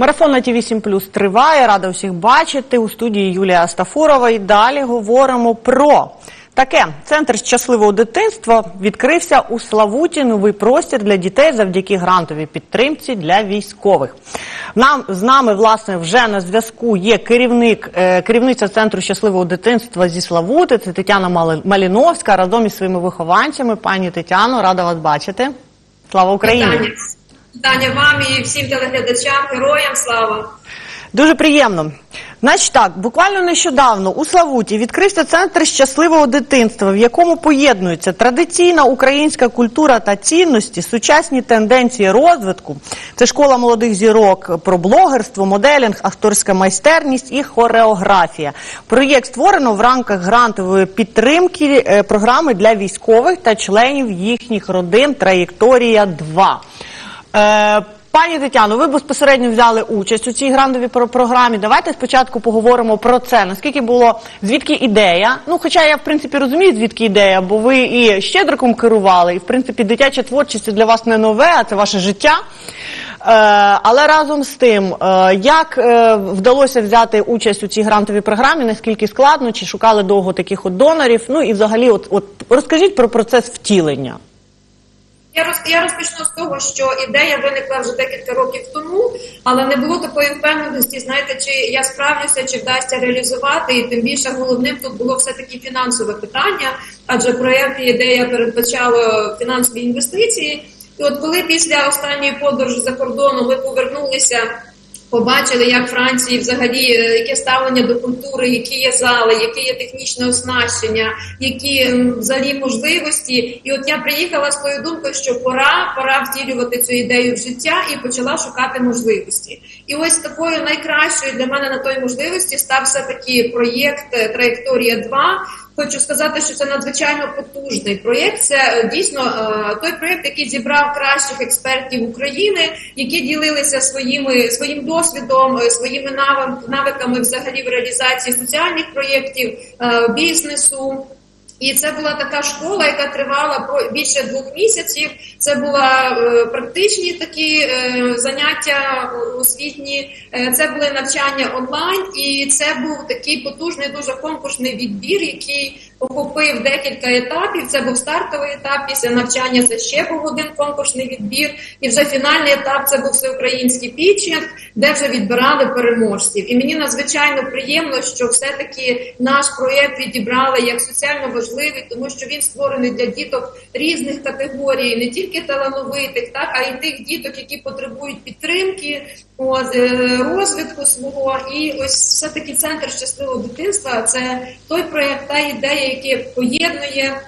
Марафон на ті 8 плюс триває. Рада всіх бачити у студії Юлія Астафурова. І далі говоримо про таке. Центр щасливого дитинства відкрився у Славуті новий простір для дітей завдяки грантовій підтримці для військових. Нам з нами власне вже на зв'язку є керівник е, керівниця центру щасливого дитинства зі Славути. Це Тетяна Маліновська разом із своїми вихованцями. Пані Тетяно, рада вас бачити. Слава Україні! Вітання. Вітання вам і всім телеглядачам, героям слава. Дуже приємно. Значить так, буквально нещодавно у Славуті відкрився центр щасливого дитинства, в якому поєднується традиційна українська культура та цінності, сучасні тенденції розвитку. Це школа молодих зірок про блогерство, моделінг, акторська майстерність і хореографія. Проєкт створено в рамках грантової підтримки е, програми для військових та членів їхніх родин Траєкторія 2 Е, Пані Тетяно, ви безпосередньо взяли участь у цій грантовій про- програмі. Давайте спочатку поговоримо про це. Наскільки було звідки ідея? Ну, хоча я в принципі розумію, звідки ідея, бо ви і щедриком керували, і в принципі дитяча творчість для вас не нове, а це ваше життя. Е, але разом з тим, е, як е, вдалося взяти участь у цій грантовій програмі, наскільки складно, чи шукали довго таких от донорів? Ну і взагалі, от, от розкажіть про процес втілення. Я роз я розпочну з того, що ідея виникла вже декілька років тому, але не було такої впевненості, знаєте, чи я справлюся, чи вдасться реалізувати. І тим більше головним тут було все таки фінансове питання, адже проєкт і ідея передбачало фінансові інвестиції. І от коли після останньої подорожі за кордоном ми повернулися. Побачили, як Франції взагалі е, яке ставлення до культури, які є зали, яке є технічне оснащення, які взагалі можливості. І от я приїхала з тою думкою, що пора, пора втілювати цю ідею в життя і почала шукати можливості. І ось такою найкращою для мене на той можливості став все таки проєкт е, Траєкторія 2 Хочу сказати, що це надзвичайно потужний проєкт. Це е, дійсно е, той проєкт, який зібрав кращих експертів України, які ділилися своїми своїм досвідом, е, своїми навик- навиками взагалі в реалізації соціальних проєктів, бізнесу. І це була така школа, яка тривала більше двох місяців. Це була е, практичні такі е, заняття освітні, е, це були навчання онлайн, і це був такий потужний, дуже конкурсний відбір, який охопив декілька етапів. Це був стартовий етап. Після навчання це ще був один конкурсний відбір. І вже фінальний етап це був всеукраїнський пітчинг, де вже відбирали переможців. І мені надзвичайно приємно, що все-таки наш проєкт відібрали як соціально важливий, тому що він створений для діток різних категорій, не тільки талановитих, так а й тих діток, які потребують підтримки, е, розвитку свого. І ось все таки центр щасливого дитинства це той проєкт, та ідея, яка поєднує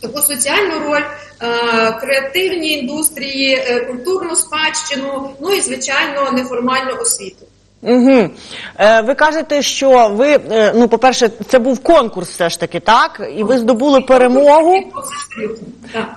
таку соціальну роль, е, креативні індустрії, е, культурну спадщину, ну і звичайно неформальну освіту. Угу. Е, ви кажете, що ви, е, ну, по-перше, це був конкурс все ж таки, так? І ви здобули перемогу.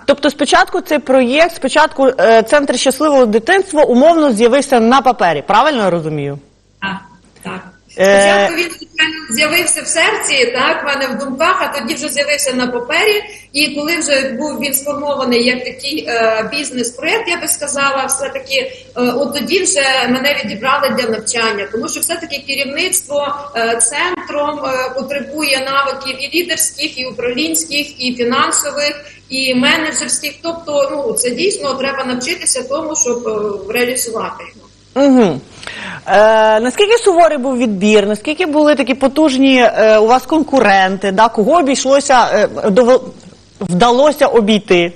Тобто спочатку цей проєкт, спочатку е, Центр щасливого дитинства умовно з'явився на папері, правильно я розумію? Так, так. Е, Спочатку він з'явився в серці, так, в мене в думках, а тоді вже з'явився на папері. І коли вже був він сформований як такий е, бізнес-проєкт, я би сказала, все-таки е, от тоді вже мене відібрали для навчання, тому що все-таки керівництво е, центром е, потребує навиків і лідерських, і управлінських, і фінансових, і менеджерських. Тобто, ну це дійсно треба навчитися тому, щоб е, реалізувати його. Угу. Е, наскільки суворий був відбір, наскільки були такі потужні е, у вас конкуренти, да? кого обійшлося, е, дов... вдалося обійти?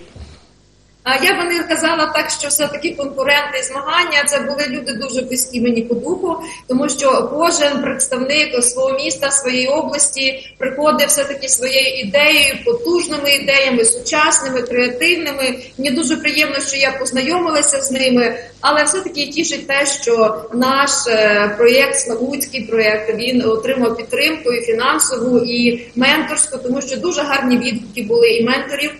Я би не казала так, що все таки конкуренти змагання це були люди дуже близькі мені по духу, тому що кожен представник свого міста, своєї області приходив все таки своєю ідеєю, потужними ідеями, сучасними, креативними. Мені дуже приємно, що я познайомилася з ними, але все таки тішить те, що наш е, проєкт, Славутський проєкт, він отримав підтримку і фінансову, і менторську, тому що дуже гарні відгуки були і менторів.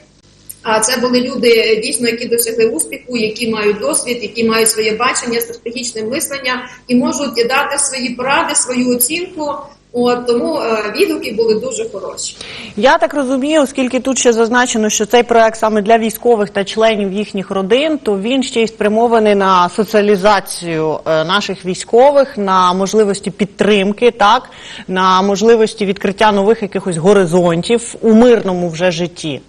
А це були люди дійсно, які досягли успіху, які мають досвід, які мають своє бачення, стратегічне мислення і можуть дати свої поради, свою оцінку. От тому е, відгуки були дуже хороші. Я так розумію, оскільки тут ще зазначено, що цей проект саме для військових та членів їхніх родин, то він ще й спрямований на соціалізацію е, наших військових, на можливості підтримки, так на можливості відкриття нових якихось горизонтів у мирному вже житті.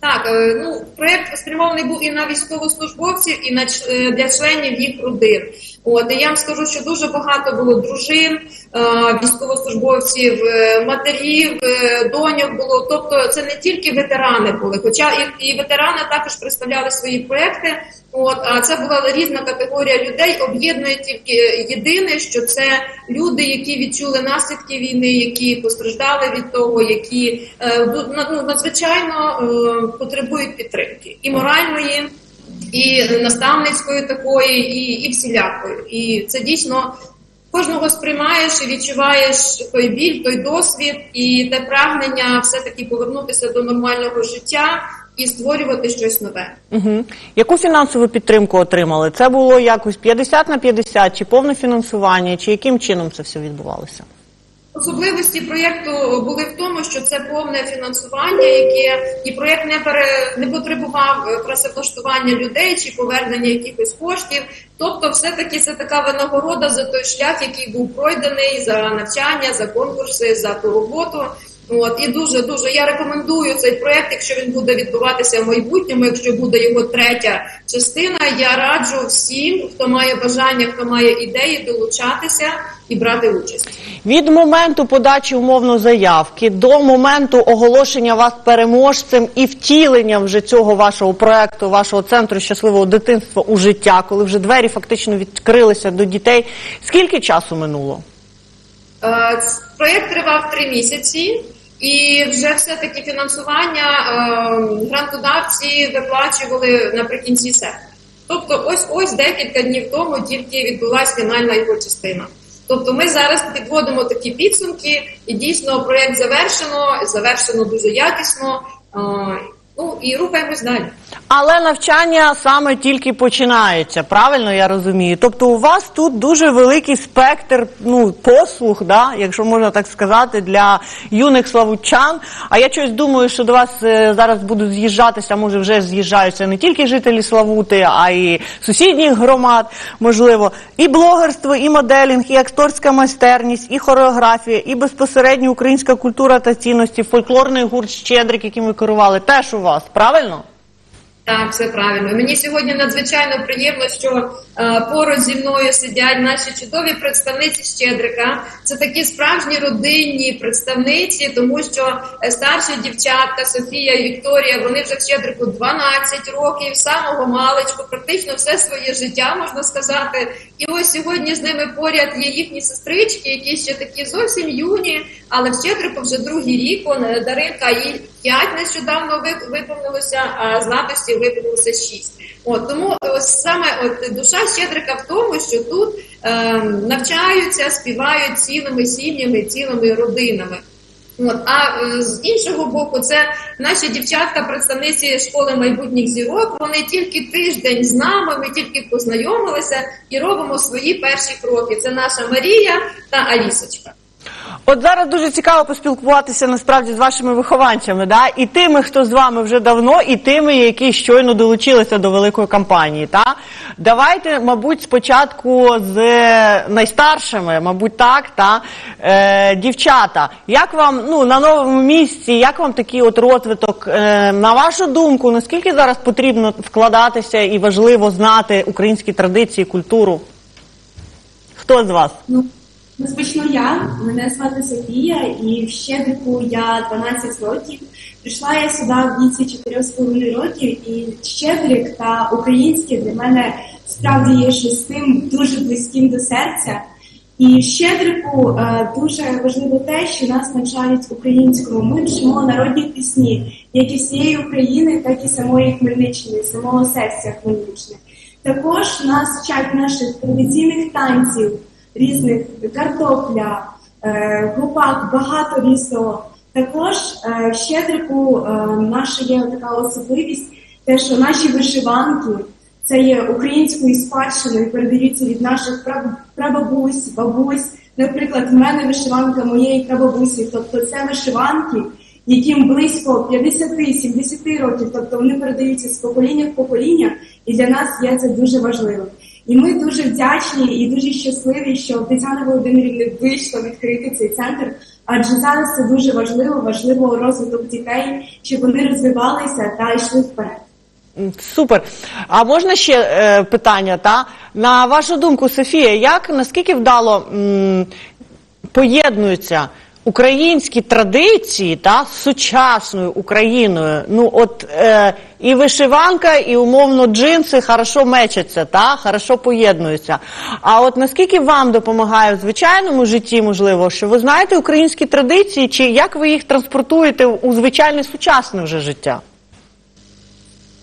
Так, е, ну проект спрямований був і на військовослужбовців, і на е, для членів їх родин. От і я вам скажу, що дуже багато було дружин, е, військовослужбовців, е, матерів, е, доньок було. Тобто, це не тільки ветерани були, хоча і, і ветерани також представляли свої проекти. От а це була різна категорія людей. Об'єднує тільки єдине, що це люди, які відчули наслідки війни, які постраждали від того, які ну, надзвичайно потребують підтримки і моральної, і наставницької такої, і, і всілякої. І це дійсно кожного сприймаєш і відчуваєш той біль, той досвід і те прагнення все-таки повернутися до нормального життя і створювати щось нове. Угу. Яку фінансову підтримку отримали? Це було якось 50 на 50, чи повне фінансування, чи яким чином це все відбувалося? Особливості проєкту були в тому, що це повне фінансування, яке і проєкт не пере не потребував е, працевлаштування людей чи повернення якихось коштів. Тобто, все таки це така винагорода за той шлях, який був пройдений за навчання, за конкурси, за ту роботу. От і дуже дуже я рекомендую цей проект, якщо він буде відбуватися в майбутньому. Якщо буде його третя частина, я раджу всім, хто має бажання, хто має ідеї, долучатися і брати участь. Від моменту подачі умовно заявки до моменту оголошення вас переможцем і втілення вже цього вашого проекту, вашого центру щасливого дитинства у життя, коли вже двері фактично відкрилися до дітей. Скільки часу минуло? Е, Проєкт тривав три місяці, і вже все-таки фінансування е, грантодавці виплачували наприкінці серпня. Тобто, ось ось декілька днів тому тільки відбулася фінальна його частина. Тобто, ми зараз підводимо такі підсумки, і дійсно проєкт завершено, завершено дуже якісно. е, Ну і рухаємось далі. Але навчання саме тільки починається, правильно я розумію. Тобто у вас тут дуже великий спектр ну, послуг, да, якщо можна так сказати, для юних славутчан. А я щось думаю, що до вас е, зараз будуть з'їжджатися, може вже з'їжджаються не тільки жителі Славути, а й сусідніх громад, можливо, і блогерство, і моделінг, і акторська майстерність, і хореографія, і безпосередньо українська культура та цінності, фольклорний гурт Щедрик, яким ви керували, теж у вас, правильно? Так, все правильно. Мені сьогодні надзвичайно приємно, що е, поруч зі мною сидять наші чудові представниці Щедрика. Це такі справжні родинні представниці, тому що е, старші дівчатка Софія і Вікторія, вони вже в Щедрику 12 років, самого маличку, практично все своє життя можна сказати. І ось сьогодні з ними поряд є їхні сестрички, які ще такі зовсім юні, але в Щедрику вже другий рік. Он, е, Даринка їй 5 нещодавно виповнилося, а Златості виповнилося 6. От тому ось саме от душа Щедрика в тому, що тут е, навчаються, співають цілими сім'ями, цілими родинами. От, а е, з іншого боку, це наші дівчатка, представниці школи майбутніх зірок. Вони тільки тиждень з нами, ми тільки познайомилися і робимо свої перші кроки. Це наша Марія та Алісочка. От зараз дуже цікаво поспілкуватися насправді з вашими вихованцями, да? і тими, хто з вами вже давно, і тими, які щойно долучилися до великої кампанії. Та? Давайте, мабуть, спочатку з найстаршими, мабуть, так, та? Е, дівчата, як вам ну, на новому місці, як вам такий от розвиток? Е, на вашу думку, наскільки зараз потрібно вкладатися і важливо знати українські традиції, культуру? Хто з вас? Ну, розпочну я. Мене звати Софія, і в Щедрику я 12 років. Прийшла я сюди в віці 4,5 років, і Щедрик та українське для мене справді є щось тим дуже близьким до серця. І Щедрику е, дуже важливо те, що нас навчають українському. Ми вчимо народні пісні, як і всієї України, так і самої Хмельниччини, самого серця Хмельниччини. Також нас вчать наших традиційних танців, різних картопля, е, гупак, багато різного. Також е, в Щедрику е, наша є така особливість, те, що наші вишиванки це є українською спадщиною, передаються від наших праб- прабабусь, бабусь, Наприклад, в мене вишиванка моєї прабабусі, тобто це вишиванки, яким близько 50-70 років, тобто вони передаються з покоління в покоління, і для нас є це дуже важливо. І ми дуже вдячні і дуже щасливі, що в Тетяни Володимирівни вийшло відкрити цей центр, адже зараз це дуже важливо, важливо розвиток дітей, щоб вони розвивалися та йшли вперед. Супер. А можна ще е, питання? Та? На вашу думку, Софія, як наскільки вдало м, поєднуються українські традиції та з сучасною Україною? Ну, от е, і вишиванка, і умовно джинси хорошо мечаться, та? хорошо поєднуються. А от наскільки вам допомагає в звичайному житті, можливо, що ви знаєте українські традиції, чи як ви їх транспортуєте у звичайне сучасне вже життя?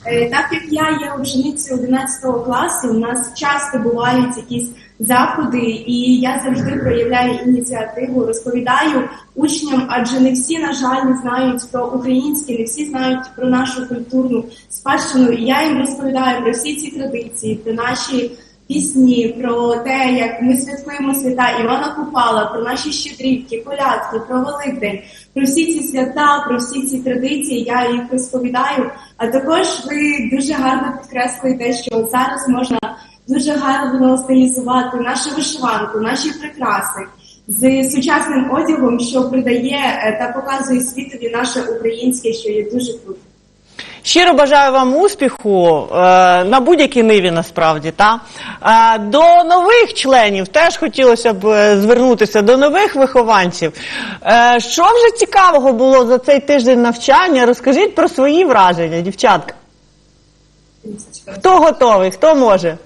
Е, Так як я є ученицею 11 класу, у нас часто бувають якісь заходи, і я завжди проявляю ініціативу, розповідаю учням, адже не всі, на жаль, не знають про українське, не всі знають про нашу культурну спадщину. І я їм розповідаю про всі ці традиції, про наші пісні, про те, як ми святкуємо свята Івана Купала, про наші щедрівки, колядки, про Великдень, про всі ці свята, про всі ці традиції. Я їх розповідаю. А також ви дуже гарно підкреслюєте, що зараз можна дуже гарно стилізувати нашу вишиванку, наші прикраси з сучасним одягом, що придає е, та показує світові наше українське, що є дуже круто. Щиро бажаю вам успіху е, на будь-якій ниві насправді. Та? Е, до нових членів теж хотілося б е, звернутися до нових вихованців. Е, що вже цікавого було за цей тиждень навчання? Розкажіть про свої враження, дівчатка. Хто готовий, хто може?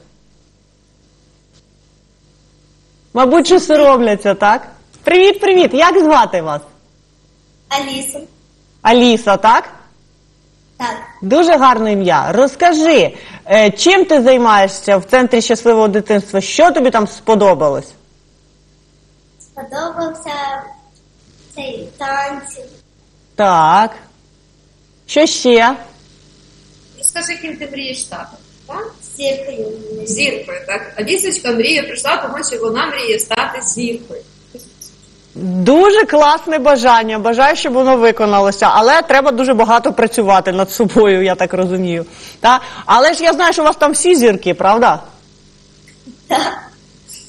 Мабуть, що соромляться, так? Привіт, привіт! Як звати вас? Аліса. Аліса, так? Так. Дуже гарне ім'я. Розкажи, е, чим ти займаєшся в центрі щасливого дитинства? Що тобі там сподобалось? Сподобався цей танці. Так. Що ще? Розкажи, ким ти мрієш стати? Так? Зіркою. Зіркою, так? А дісочка мріє прийшла, тому що вона мріє стати зіркою. Дуже класне бажання. Бажаю, щоб воно виконалося, але треба дуже багато працювати над собою, я так розумію. Та? Але ж я знаю, що у вас там всі зірки, правда? Так.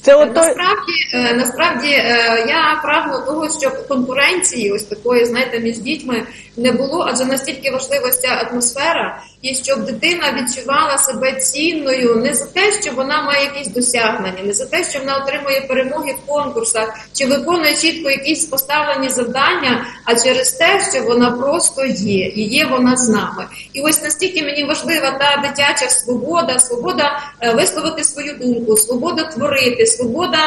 Це от. Насправді, е, насправді е, я прагну того, щоб конкуренції ось такої, знаєте, між дітьми не було, адже настільки важлива ця атмосфера, і щоб дитина відчувала себе цінною не за те, що вона має якісь досягнення, не за те, що вона отримує перемоги в конкурсах чи виконує чітко якісь поставлені завдання, а через те, що вона просто є, і є вона з нами. І ось настільки мені важлива та дитяча свобода, свобода е, висловити свою думку, свобода творити, свобода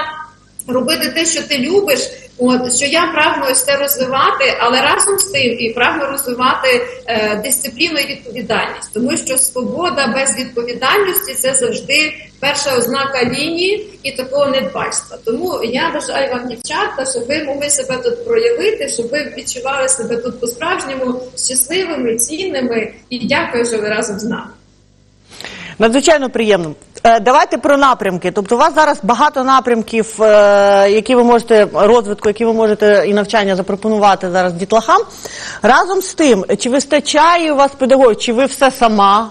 робити те, що ти любиш. От що я прагну ось це розвивати, але разом з тим і прагну розвивати е, дисципліну і відповідальність, тому що свобода без відповідальності це завжди перша ознака лінії і такого недбальства. Тому я бажаю вам, дівчатка, щоб ви могли себе тут проявити, щоб ви відчували себе тут по-справжньому щасливими, цінними. І дякую, що ви разом з нами. Надзвичайно приємно. Е, Давайте про напрямки. Тобто, у вас зараз багато напрямків, е, які ви можете розвитку, які ви можете і навчання запропонувати зараз дітлахам. Разом з тим, чи вистачає у вас педагогів, чи ви все сама?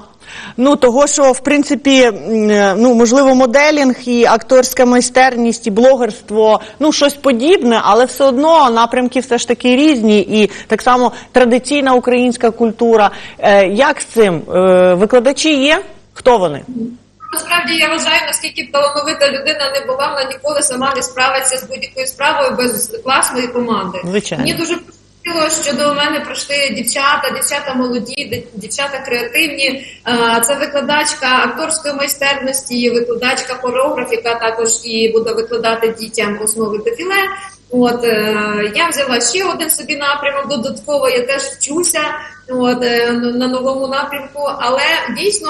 Ну, того, що в принципі, е, ну можливо, моделінг і акторська майстерність, і блогерство, ну щось подібне, але все одно напрямки все ж таки різні, і так само традиційна українська культура. Як з цим? Викладачі є? Хто вони? Насправді я вважаю, наскільки талановита людина не була, вона ніколи сама не справиться з будь-якою справою без класної команди. Звичайно. Мені дуже пощастило, що до мене прийшли дівчата, дівчата молоді, дівчата креативні. Це викладачка акторської майстерності, викладачка хореограф, яка також і буде викладати дітям основи дефіле. От е, я взяла ще один собі напрямок. Додатково я теж вчуся от, е, на новому напрямку, але дійсно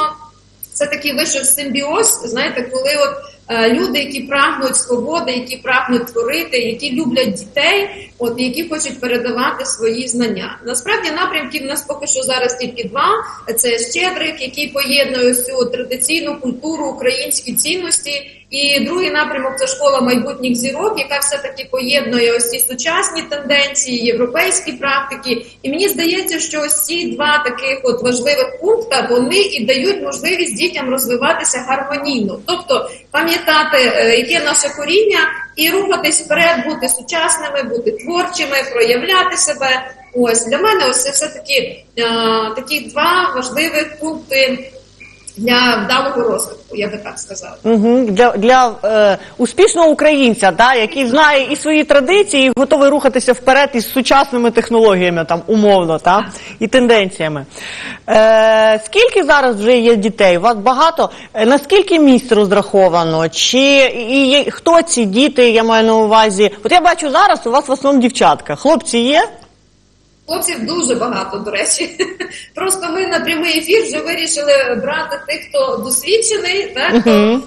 це такий вийшов симбіоз, знаєте, коли от е, люди, які прагнуть свободи, які прагнуть творити, які люблять дітей, от які хочуть передавати свої знання. Насправді напрямків у нас поки що зараз тільки два: це Щедрик, який поєднує всю традиційну культуру, українські цінності. І другий напрямок це школа майбутніх зірок, яка все таки поєднує ось ці сучасні тенденції, європейські практики. І мені здається, що ось ці два таких от важливих пункти вони і дають можливість дітям розвиватися гармонійно, тобто пам'ятати, е, яке наше коріння, і рухатись вперед, бути сучасними, бути творчими, проявляти себе. Ось для мене ось це все таки е, такі два важливих пункти для вдалого розвитку, я би так сказала. Угу. Для, для е, успішного українця, да, який знає і свої традиції, і готовий рухатися вперед із сучасними технологіями, там умовно, та, і тенденціями. Е, скільки зараз вже є дітей? У вас багато? Е, наскільки місць розраховано? Чи і, є- хто ці діти? Я маю на увазі? От я бачу зараз у вас в основному дівчатка. Хлопці є? Хлопців дуже багато, до речі. Просто ми на прямий ефір вже вирішили брати тих, хто досвідчений, так, хто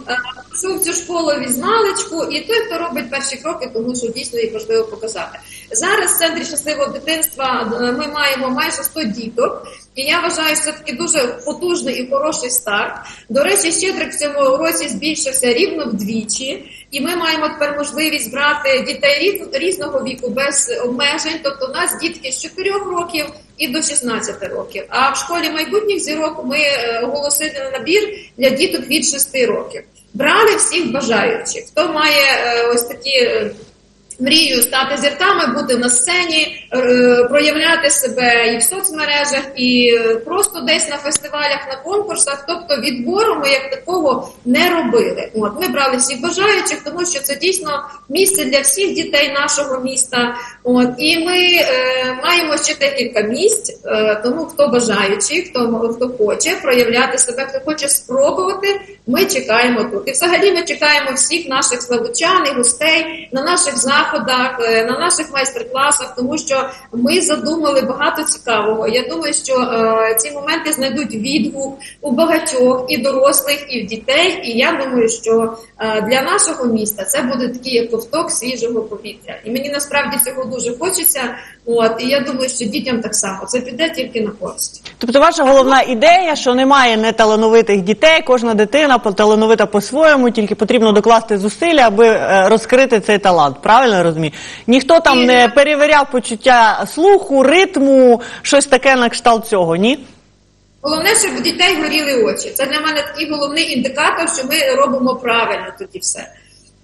Е, цю школу візналечку, і той, хто робить перші кроки, тому що дійсно їх важливо показати. Зараз в центрі щасливого дитинства е, ми маємо майже 100 діток, і я вважаю, що це такий дуже потужний і хороший старт. До речі, щедрик в цьому році збільшився рівно вдвічі. І ми маємо тепер можливість брати дітей різ- різного віку без обмежень. Тобто, у нас дітки з 4 років і до 16 років. А в школі майбутніх зірок ми е, оголосили набір для діток від 6 років. Брали всіх бажаючих. Хто має е, ось такі. е, Мрію стати зірками, бути на сцені, е, проявляти себе і в соцмережах, і просто десь на фестивалях, на конкурсах. Тобто відбору ми як такого не робили. От ми брали всіх бажаючих, тому що це дійсно місце для всіх дітей нашого міста. От і ми е, маємо ще декілька місць. Е, тому хто бажаючий, хто хто хоче проявляти себе, хто хоче спробувати, ми чекаємо тут. І взагалі ми чекаємо всіх наших славучан і гостей на наших заходах, е, на наших майстер-класах, тому що ми задумали багато цікавого. Я думаю, що е, ці моменти знайдуть відгук у багатьох і дорослих, і в дітей. І я думаю, що е, для нашого міста це буде такий як ковток свіжого повітря. І мені насправді цього дуже хочеться. От і я думаю, що дітям так само це піде тільки на користь. Тобто ваша головна ідея, що немає неталановитих дітей, кожна дитина талановита по-своєму, тільки потрібно докласти зусилля, аби е, розкрити цей талант. Правильно розумію? Ніхто там не перевіряв почуття слуху, ритму, щось таке на кшталт цього, ні? Головне, щоб у дітей горіли очі. Це для мене такий головний індикатор, що ми робимо правильно тоді все.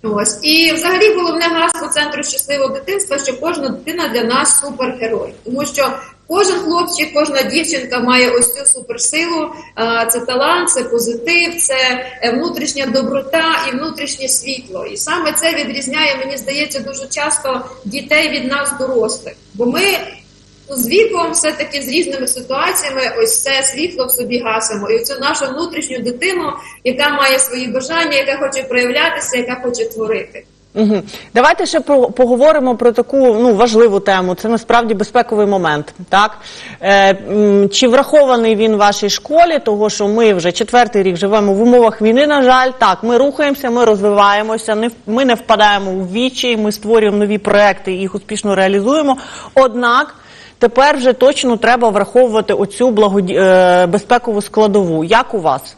Ось і взагалі головне гасло центру щасливого дитинства, що кожна дитина для нас супергерой, тому що кожен хлопчик, кожна дівчинка має ось цю суперсилу. Це талант, це позитив, це е, внутрішня доброта і внутрішнє світло. І саме це відрізняє, мені здається, дуже часто дітей від нас, дорослих, бо ми. З віком, все-таки з різними ситуаціями, ось це світло в собі гасимо. І цю нашу внутрішню дитину, яка має свої бажання, яка хоче проявлятися, яка хоче творити. Угу. Давайте ще про, поговоримо про таку ну, важливу тему. Це насправді безпековий момент. Так? Е, чи врахований він в вашій школі, того що ми вже четвертий рік живемо в умовах війни, на жаль, так, ми рухаємося, ми розвиваємося, не, ми не впадаємо у вічі, ми створюємо нові проекти і їх успішно реалізуємо. Однак тепер вже точно треба враховувати оцю благоді... е, безпекову складову. Як у вас?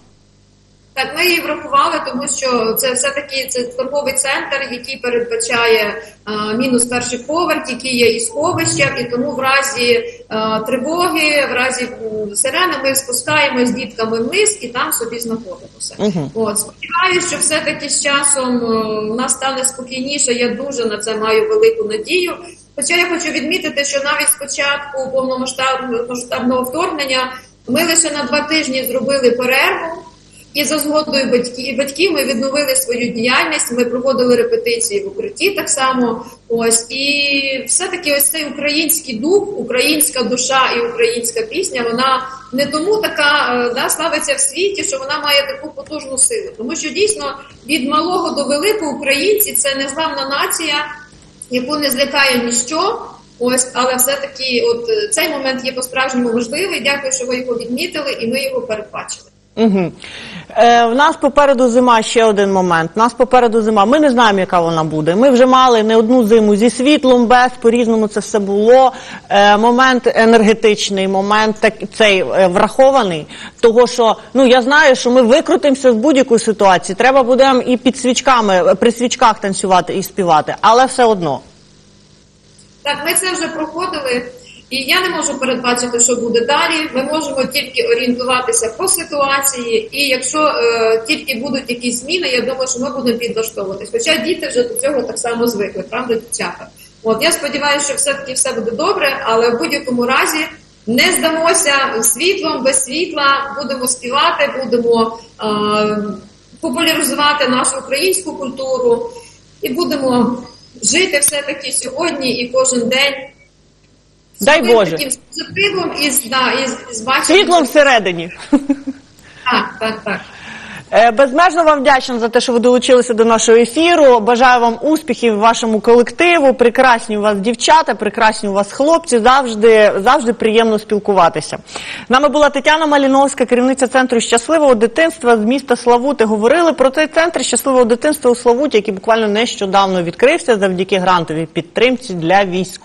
Так, ми її врахували, тому що це все-таки це торговий центр, який передбачає а, мінус перший поверх, який є і сховищем, і тому в разі а, тривоги, в разі сирени ми спускаємось з дітками вниз і там собі знаходимося. Мгм. От сподіваюся, що все-таки з часом е, в нас стане спокійніше. Я дуже на це маю велику надію. Хоча я хочу відмітити, що навіть спочатку повномасштабного масштабного вторгнення ми лише на два тижні зробили перерву. І за згодою батьків, батьків ми відновили свою діяльність. Ми проводили репетиції в укритті так само. Ось і все-таки ось цей український дух, українська душа і українська пісня. Вона не тому така е, да, славиться в світі, що вона має таку потужну силу. Тому що дійсно від малого до великого українці це незламна нація, яку не злякає ніщо. Ось, але все-таки, от е, цей момент є по-справжньому важливий. Дякую, що ви його відмітили, і ми його передбачили. Угу. Е, в нас попереду зима ще один момент. У нас попереду зима. Ми не знаємо, яка вона буде. Ми вже мали не одну зиму зі світлом, без по-різному це все було. Е, момент енергетичний, момент так, цей е, врахований. Того, що ну я знаю, що ми викрутимося в будь-яку ситуацію. Треба будемо і під свічками, при свічках танцювати і співати, але все одно. Так, ми це вже проходили, і я не можу передбачити, що буде далі. Ми можемо тільки орієнтуватися по ситуації, і якщо е, тільки будуть якісь зміни, я думаю, що ми будемо підлаштовуватись. Хоча діти вже до цього так само звикли, правда, дівчата? От я сподіваюся, що все-таки все буде добре, але в будь-якому разі не здамося світлом, без світла, будемо співати, будемо е, популяризувати нашу українську культуру і будемо жити все-таки сьогодні і кожен день. Дай Боже. Таким позитивом і з, да, і з, і з баченням, Світлом всередині. Так, так, так. Е, Безмежно вам вдячна за те, що ви долучилися до нашого ефіру. Бажаю вам успіхів вашому колективу. Прекрасні у вас дівчата, прекрасні у вас хлопці. Завжди, завжди приємно спілкуватися. З Нами була Тетяна Маліновська, керівниця центру щасливого дитинства з міста Славути. Говорили про цей центр щасливого дитинства у Славуті, який буквально нещодавно відкрився завдяки грантовій підтримці для військових.